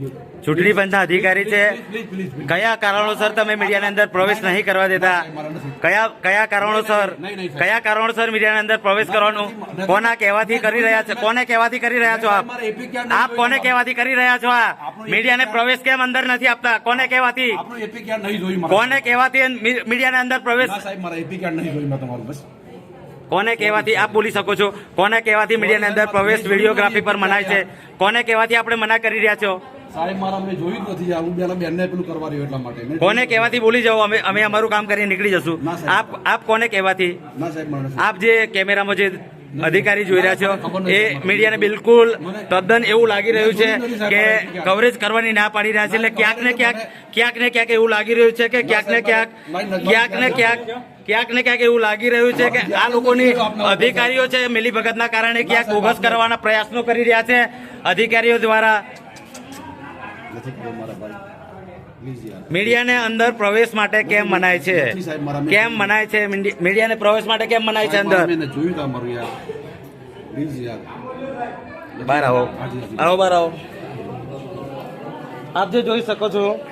ચૂંટણી પંચના અધિકારી છે. કયા કારણોસર તમે મીડિયાની અંદર પ્રવેશ નહીં કરવા દેતા? કયા કયા કારણોસર. કયા કારણોસર મીડિયાની અંદર પ્રવેશ કરવાનું? કોના કહેવાથી કરી રહ્યા છે? કોને કહેવાથી કરી રહ્યા છો આપ? આપ કોને કહેવાથી કરી રહ્યા છો આ? મીડિયાને પ્રવેશ કેમ અંદર નથી આપતા? કોને કહેવાથી? કોને કહેવાથી મીડિયાને અંદર પ્રવેશ કોને કહેવાથી? આપ બોલી શકો છો. કોને કહેવાથી મીડિયાની અંદર પ્રવેશ વિડીયોગ્રાફી પર મનાય છે? કોને કહેવાથી આપણે મના કરી રહ્યા છો? સાહેબ મારા મેં જોયું જ નથી. આ પેલા બેનને પેલું કરવા રહ્યો એટલા માટે. કોને કહેવાથી બોલી જાઓ અમે અમે અમારું કામ કરીને નીકળી જશું. આપ આપ કોને કહેવાથી? ના સાહેબ આપ જે કેમેરામાં જે અધિકારી જોઈ રહ્યા છો એ મીડિયાને બિલકુલ તદ્દન એવું લાગી રહ્યું છે કે કવરેજ કરવાની ના પાડી રહ્યા છે. એટલે ક્યાંક ને ક્યાંક ક્યાંક ને ક્યાંક એવું લાગી રહ્યું છે કે ક્યાંક ને ક્યાંક ક્યાંક ને ક્યાંક ક્યાંક ને ક્યાંક એવું લાગી રહ્યું છે કે આ લોકોની અધિકારીઓ છે મિલીભગતના કારણે ક્યાંક બોગસ કરવાના પ્રયાસો કરી રહ્યા છે. અધિકારીઓ દ્વારા નથી ખબર મારા ભાઈ. મીડિયાને અંદર પ્રવેશ માટે કેમ મનાય છે? કેમ મનાય છે? મીડિ- મીડિયાને પ્રવેશ માટે કેમ મનાય છે અંદર? બાર મેં જોયું તમારું યાર. પ્લીઝ યાર. બહાર આવો. આવો બહાર આવો. આપ જે જોઈ શકો છો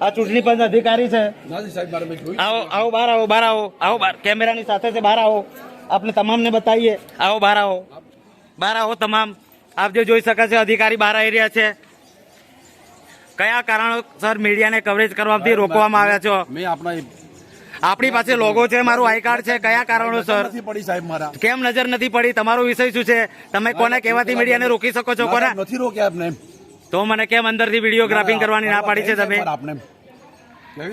આ ચૂંટણી પંચ અધિકારી છે. આવો આવો બહાર આવો બહાર આવો. આવો બહાર. કેમેરાની સાથે છે બહાર આવો. આપને તમામને બતાવીએ. આવો બહાર આવો. બહાર આવો તમામ. આપ જે જોઈ શકે છે અધિકારી બહાર આવી રહ્યા છે. કયા કારણોસર મીડિયાને કવરેજ કરવાથી રોકવામાં આવ્યા છો? મેં આપણા આપણી પાસે લોગો છે મારું આઈ કાર્ડ છે કયા કારણોસર? નથી પડી સાહેબ મારા. કેમ નજર નથી પડી? તમારો વિષય શું છે? તમે કોને કહેવાથી મીડિયાને રોકી શકો છો? કોને? નથી રોક્યા આપને તો મને કેમ અંદરથી વિડીયોગ્રાફિંગ કરવાની ના પાડી છે તમે? આપને ને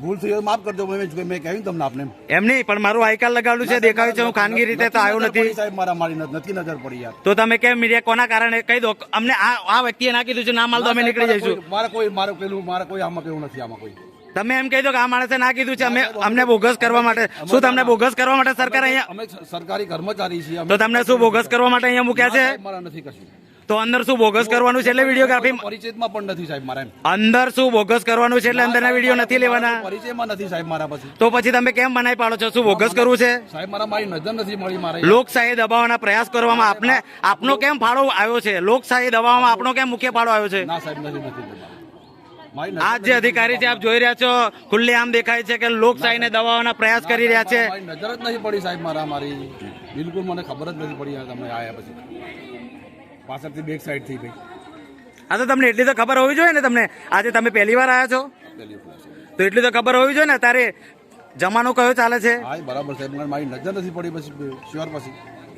ભૂલ થઈ માફ કરજો મેં મેં કહ્યું તમને આપને. એમ. નહીં પણ મારું આઈ કાર્ડ લગાવેલું છે દેખાયું છે હું ખાનગી રીતે તો આવ્યો નથી. સાહેબ મારા મારી નથી નજર પડી યાર. તો તમે કેમ મીડિયા કોના કારણે કહી દો? અમને આ આ વ્યક્તિએ ના કીધું છે ના માલ તો અમે નીકળી જઈશું. મારે કોઈ મારું પેલું મારે કોઈ આમાં કેવું નથી આમાં કોઈ. તમે એમ કહી દો કે આ માણસે ના કીધું છે અમે અમને બોગસ કરવા માટે શું તમને બોગસ કરવા માટે સરકાર અહીંયા અમે સરકારી કર્મચારી છીએ તો તમને શું બોગસ કરવા માટે અહીંયા મૂક્યા છે? મારા નથી કશું. તો અંદર શું બોગસ કરવાનું છે એટલે વિડીયોગ્રાફી પરિચયમાં પણ નથી સાહેબ મારા અંદર શું બોગસ કરવાનું છે એટલે અંદરના વીડિયો નથી લેવાના? પરિચયમાં નથી સાહેબ મારા પછી. તો પછી તમે કેમ બનાવી પાડો છો? શું બોગસ કરવું છે? સાહેબ મારા મારી નજર નથી મળી મારા. લોકશાહી દબાવવાના પ્રયાસ કરવામાં આપને આપનો કેમ ફાળો આવ્યો છે? લોકશાહી દબાવવામાં આપણો કેમ મુખ્ય ફાળો આવ્યો છે? ના સાહેબ નથી નથી આ જે અધિકારી છે આપ જોઈ રહ્યા છો ખુલ્લી આમ દેખાય છે કે લોકશાહીને દબાવવાના પ્રયાસ કરી રહ્યા છે. નજર જ નથી પડી સાહેબ મારા મારી. બિલકુલ મને ખબર જ નથી પડી તમે આયા પછી. પાછળથી બેક સાઈડ થઈ ગઈ આ તો તમને એટલી તો ખબર હોવી જોઈએ ને તમને. આજે તમે પહેલી વાર આવ્યા છો? તો એટલી તો ખબર હોવી જોઈએ ને તારે જમાનો કયો ચાલે છે? હા બરાબર સાહેબ મને મારી નજર નથી પડી પછી શ્યોર પછી.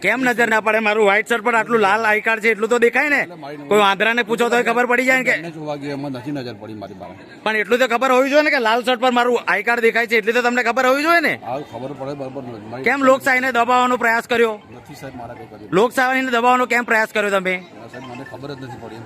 કેમ નજર ના પડે? મારું વ્હાઈટ શર્ટ પર આટલું લાલ આઈ કાર્ડ છે એટલું તો દેખાય ને? કોઈ આંધ્રાને પૂછો તો ખબર પડી જાય કે નથી નજર પડી મારી પણ એટલું તો ખબર હોવી જોઈએ ને કે લાલ શર્ટ પર મારું આઈ કાર્ડ દેખાય છે એટલી તો તમને ખબર હોવી જોઈએ ને? ખબર પડે બરાબર કેમ લોકશાહીને દબાવવાનો પ્રયાસ કર્યો? લોકશાહીને દબાવવાનો કેમ પ્રયાસ કર્યો તમે? મને ખબર જ નથી પડી.